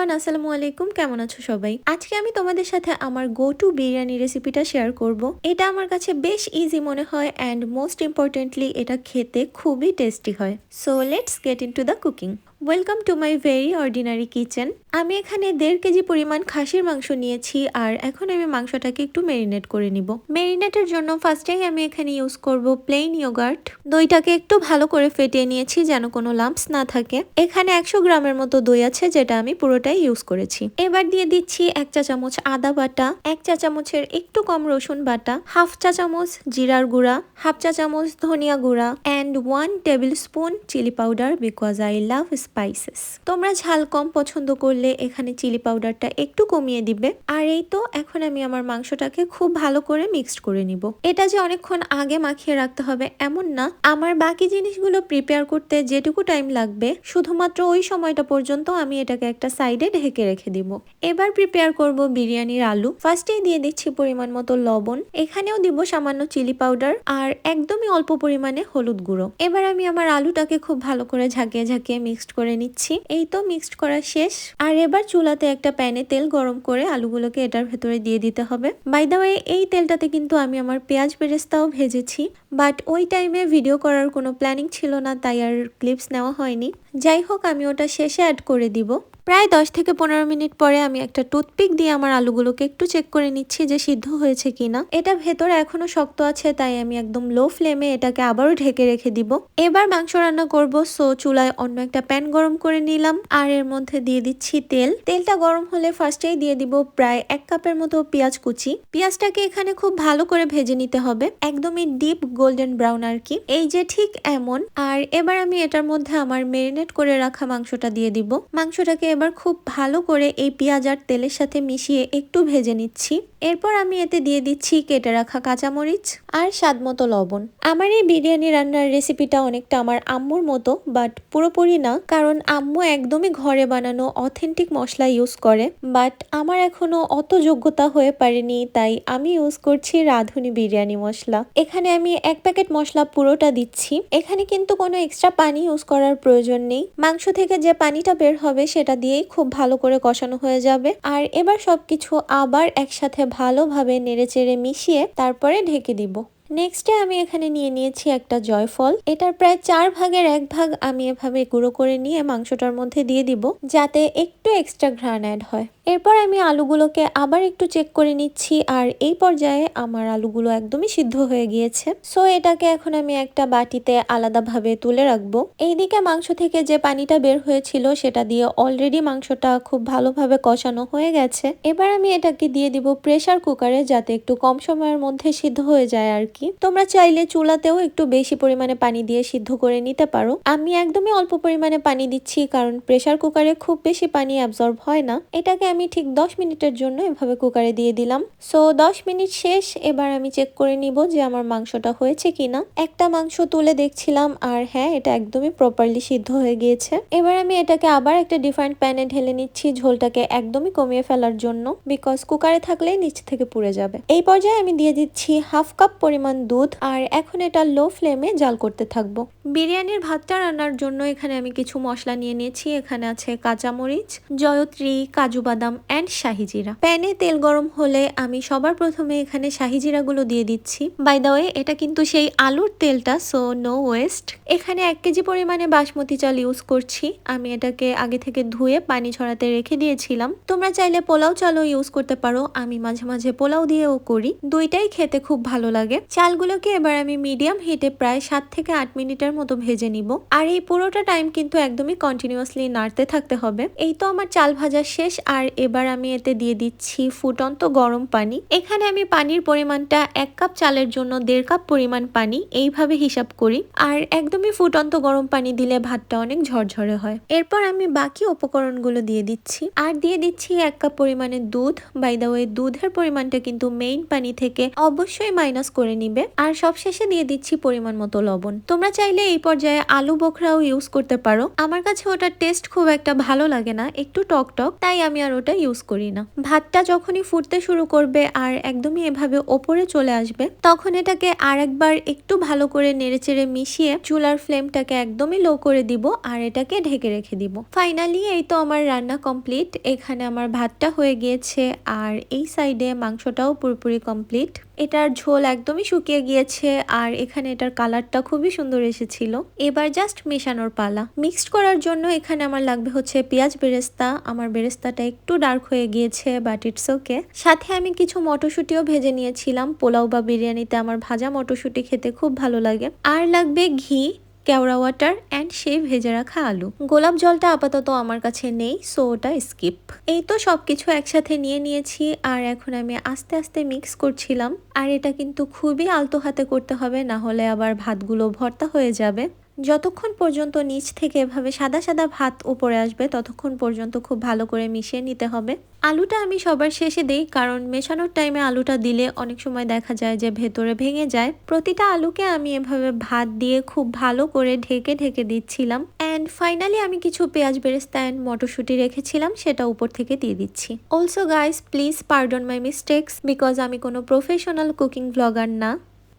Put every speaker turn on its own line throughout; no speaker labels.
Everyone, আসসালামু আলাইকুম। কেমন আছো সবাই? আজকে আমি তোমাদের সাথে আমার গো টু বিরিয়ানি রেসিপিটা শেয়ার করব। এটা আমার কাছে বেশ ইজি মনে হয় অ্যান্ড মোস্ট ইম্পর্টেন্টলি এটা খেতে খুবই টেস্টি হয়। So let's get into the cooking welcome to my very ordinary kitchen আমি এখানে দেড় কেজি পরিমাণ খাসির মাংস নিয়েছি আর এখন আমি মাংসটাকে একটু মেরিনেট করে নিব। মেরিনেটের জন্য ফার্স্টেই আমি এখানে ইউজ করব প্লেন ইয়োগার্ট দইটাকে একটু ভালো করে ফেটিয়ে নিয়েছি যেন কোনো লাম্পস না থাকে। এখানে একশো গ্রামের মতো দই আছে যেটা আমি পুরোটাই ইউজ করেছি। এবার দিয়ে দিচ্ছি এক চা চামচ আদা বাটা, এক চা চামচের একটু কম রসুন বাটা, হাফ চা চামচ জিরার গুঁড়া, হাফ চা চামচ ধনিয়া গুঁড়া and one tablespoon chilli powder because I love spices তোমরা ঝাল কম পছন্দ করলে এখানে চিলি পাউডারটা একটু কমিয়ে দিবে। আর এই তো, এখন আমি আমার মাংসটাকে খুব ভালো করে মিক্সড করে নিব। এটা যে অনেকক্ষণ আগে মাখিয়ে রাখতে হবে এমন না। আমার বাকি জিনিসগুলো প্রিপেয়ার করতে যেটুকু টাইম লাগবে, শুধুমাত্র ওই সময়টা পর্যন্ত আমি এটাকে একটা সাইডে ঢেকে রেখে দিব। এবার প্রিপেয়ার করব বিরিয়ানির আলু। ফার্স্টেই দিয়ে দিচ্ছি পরিমাণ মতো লবণ। এখানেও দিব সামান্য চিলি পাউডার আর একদমই অল্প পরিমাণে হলুদ গুঁড়ো। এবার আমি আমার আলুটাকে খুব ভালো করে ঝাঁকিয়ে ঝাঁকিয়ে মিক্সড করে নিচ্ছি। এই তো মিক্সড করা শেষ। আর এবার চুলাতে একটা প্যানে তেল গরম করে আলুগুলোকে এটার ভেতরে দিয়ে দিতে হবে। বাই দা ওয়ে এই তেলটাতে কিন্তু আমি আমার পেঁয়াজ বেরেস্তাও ভেজেছি। বাট ওই টাইমে ভিডিও করার কোনো প্ল্যানিং ছিল না, তাই আর ক্লিপস নেওয়া হয়নি। যাই হোক, আমি ওটা শেষে অ্যাড করে দিব। প্রায় দশ থেকে পনেরো মিনিট পরে আমি একটা টুথপিক দিয়ে আমার আলুগুলোকে একটু চেক করে নিচ্ছি যে সিদ্ধ হয়েছে কিনা। এটা ভেতরে এখনও শক্ত আছে, তাই আমি একদম লো ফ্লেমে এটাকে আবারও ঢেকে রেখে দিব। এবার মাংস রান্না করব সো চুলায় অন্য একটা প্যান গরম করে নিলাম। আর এর মধ্যে দিয়ে দিচ্ছি তেল। তেলটা গরম হলে ফার্স্টেই দিয়ে দিব প্রায় এক কাপের মতো পেঁয়াজ কুচি। পেঁয়াজটাকে এখানে খুব ভালো করে ভেজে নিতে হবে, একদমই ডিপ গোল্ডেন ব্রাউন আর কি। এই যে ঠিক এমন। আর এবার আমি এটার মধ্যে আমার মেরিনেট করে রাখা মাংসটা দিয়ে দিব। মাংসটাকে এবার খুব ভালো করে এই পেঁয়াজ আর তেলের সাথে মিশিয়ে একটু ভেজে নিচ্ছি। এরপর আমি এতে দিয়ে দিচ্ছি কেটে রাখা কাঁচামরিচ আর স্বাদ মতো লবণ। আমার এই বিরিয়ানি রান্নার রেসিপিটা অনেকটা আমার আম্মুর মতো, বাট পুরোপুরি না, কারণ আম্মু একদমই ঘরে বানানো অথেন্টিক মশলা ইউজ করে, বাট আমার এখনও অত যোগ্যতা হয়ে পারেনি, তাই আমি ইউজ করছি রাঁধুনি বিরিয়ানি মশলা। এখানে আমি এক প্যাকেট মশলা পুরোটা দিচ্ছি। এখানে কিন্তু কোনো এক্সট্রা পানি ইউজ করার প্রয়োজন নেই। মাংস থেকে যে পানিটা বের হবে সেটা দিয়েই খুব ভালো করে কষানো হয়ে যাবে। আর এবার সবকিছু আবার একসাথে ভালোভাবে নেড়েচেড়ে মিশিয়ে তারপরে ঢেকে দিব। নেক্সটে আমি এখানে নিয়ে নিয়েছি একটা জয়ফল। এটার প্রায় চার ভাগের এক ভাগ আমি এভাবে গুঁড়ো করে নিয়ে মাংসটার মধ্যে দিয়ে দিব, যাতে একটু এক্সট্রা ঘ্রাণ অ্যাড হয়। এরপর আমি আলুগুলোকে আবার একটু চেক করে নিচ্ছি, আর এই পর্যায়ে আমার আলুগুলো একদমই সিদ্ধ হয়ে গিয়েছে। সো এটাকে এখন আমি একটা বাটিতে আলাদাভাবে তুলে রাখব। এইদিকে মাংস থেকে যে পানিটা বের হয়েছিল, সেটা দিয়ে অলরেডি মাংসটা খুব ভালোভাবে কষানো হয়ে গেছে। এবার আমি এটাকে দিয়ে দিব প্রেসার কুকারে যাতে একটু কম সময়ের মধ্যে সিদ্ধ হয়ে যায় আর কি। তোমরা চাইলে চুলাতেও একটু বেশি পরিমাণে পানি দিয়ে সিদ্ধ করে নিতে পারো। আমি একদমই অল্প পরিমাণে পানি দিচ্ছি কারণ প্রেসার কুকারে খুব বেশি পানি অ্যাবজর্ব হয় না। এটাকে আমি ঠিক দশ মিনিটের জন্য এভাবে কুকারে দিয়ে দিলাম। সো দশ মিনিট শেষ। এবার আমি চেক করে নিব যে আমার মাংসটা হয়েছে কিনা। একটা মাংস তুলে দেখছিলাম আর হ্যাঁ এটা একদমই প্রপারলি সিদ্ধ হয়ে গিয়েছে। এবার আমি এটাকে আবার একটা ডিফারেন্ট প্যানে ঢেলে নিচ্ছি ঝোলটাকে একদমই কমিয়ে ফেলার জন্য বিকজ কুকারে থাকলেই নিচ থেকে পুড়ে যাবে। এই পর্যায়ে আমি দিয়ে দিচ্ছি হাফ কাপ পরিমাণ দুধ আর এখন এটা লো ফ্লেমে জাল করতে থাকব। বিরিয়ানির ভাতটা রান্নার জন্য এখানে আমি কিছু মশলা নিয়ে নিয়েছি। এখানে আছে কাঁচামরিচ, জয়ত্রী, কাজু বাদাম অ্যান্ড শাহিজিরা প্যানে তেল গরম হলে আমি সবার প্রথমে এখানে শাহিজিরা গুলো দিয়ে দিচ্ছি। বাই দা ওয়ে এটা কিন্তু সেই আলুর তেলটা সো নো ওয়েস্ট এখানে এক কেজি পরিমাণে বাসমতি চাল ইউজ করছি। আমি এটাকে আগে থেকে ধুয়ে পানি ছড়াতে রেখে দিয়েছিলাম। তোমরা চাইলে পোলাও চালও ইউজ করতে পারো। আমি মাঝে মাঝে পোলাও দিয়েও করি। দুইটাই খেতে খুব ভালো লাগে। চালগুলোকে এবার আমি মিডিয়াম হিটে প্রায় সাত থেকে আট মিনিটের মতো ভেজে নিব। আর এই পুরোটা টাইম কিন্তু একদমই কন্টিনিউয়াসলি নাড়তে থাকতে হবে। এই তো আমার চাল ভাজা শেষ, আর এবার আমি এতে দিয়ে দিচ্ছি ফুটন্ত গরম পানি। এখানে আমি পানির পরিমাণটা এক কাপ চালের জন্য দেড় কাপ পরিমাণ পানি এইভাবে হিসাব করি। আর একদমই ফুটন্ত গরম পানি দিলে ভাতটা অনেক ঝরঝরে হয়। এরপর আমি বাকি উপকরণগুলো দিয়ে দিচ্ছি। আর দিয়ে দিচ্ছি এক কাপ পরিমাণে দুধ। বাই দা দুধের পরিমাণটা কিন্তু মেইন পানি থেকে অবশ্যই মাইনাস করে নিবে। নিবে। আর সব শেষে দিয়ে দিচ্ছি পরিমাণ মতো লবণ। তোমরা চাইলে এই পর্যায়ে আলু বোখরাও ইউজ করতে পারো। আমার কাছে ওটার টেস্ট খুব একটা ভালো লাগে না, একটু টক টক, তাই আমি আর ওটা ইউজ করি না। ভাতটা যখনই ফুটতে শুরু করবে আর একদমই এভাবে ওপরে চলে আসবে, তখন এটাকে আর একবার একটু ভালো করে নেড়েচেড়ে মিশিয়ে চুলার ফ্লেমটাকে একদমই লো করে দিব আর এটাকে ঢেকে রেখে দিব। ফাইনালি এই তো আমার রান্না কমপ্লিট এখানে আমার ভাতটা হয়ে গিয়েছে আর এই সাইডে মাংসটাও পুরোপুরি কমপ্লিট এটার ঝোল একদমই শুকিয়ে গিয়েছে আর এখানে এটার কালারটা খুবই সুন্দর এসেছিল। এবার জাস্ট মেশানোর পালা। মিক্সড করার জন্য এখানে আমার লাগবে হচ্ছে পেঁয়াজ বেরেস্তা। আমার বেরেস্তাটা একটু ডার্ক হয়ে গিয়েছে বাট ইটস ওকে সাথে আমি কিছু মটরশুঁটিও ভেজে নিয়েছিলাম। পোলাও বা বিরিয়ানিতে আমার ভাজা মটরশুঁটি খেতে খুব ভালো লাগে। আর লাগবে ঘি। কেওড়া ওয়াটার অ্যান্ড সেই ভেজে রাখা আলু। গোলাপ জলটা আপাতত আমার কাছে নেই সো ওটা স্কিপ এই তো সব কিছু একসাথে নিয়ে নিয়েছি, আর এখন আমি আস্তে আস্তে মিক্স করছিলাম। আর এটা কিন্তু খুবই আলতো হাতে করতে হবে, না হলে আবার ভাতগুলো ভর্তা হয়ে যাবে। যতক্ষণ পর্যন্ত নিচ থেকে এভাবে সাদা সাদা ভাত উপরে আসবে, ততক্ষণ পর্যন্ত খুব ভালো করে মিশিয়ে নিতে হবে। আলুটা আমি সবার শেষে দিই, কারণ মেশানোর টাইমে আলুটা দিলে অনেক সময় দেখা যায় যে ভেতরে ভেঙে যায়। প্রতিটা আলুকে আমি এভাবে ভাত দিয়ে খুব ভালো করে ঢেকে ঢেকে দিচ্ছিলাম। অ্যান্ড ফাইনালি আমি কিছু পেঁয়াজ বেরেস্তা অ্যান্ড মটরশুঁটি রেখেছিলাম, সেটা উপর থেকে দিয়ে দিচ্ছি। Also guys please pardon my mistakes because আমি কোনো প্রফেশনাল কুকিং ব্লগার না।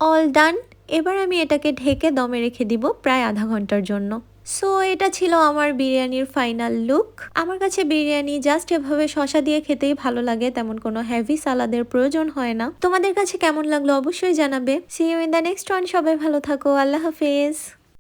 অল ডান এবার আমি এটাকে ঢেকে দমে রেখে দিব প্রায় আধা ঘণ্টার জন্য। সো এটা ছিল আমার বিরিয়ানির ফাইনাল লুক আমার কাছে বিরিয়ানি জাস্ট এভাবে শশা দিয়ে খেতেই ভালো লাগে, তেমন কোনো হেভি সালাদের প্রয়োজন হয় না। তোমাদের কাছে কেমন লাগল অবশ্যই জানাবে। See you in the next one সবাই ভালো থাকো। আল্লাহ হাফেজ।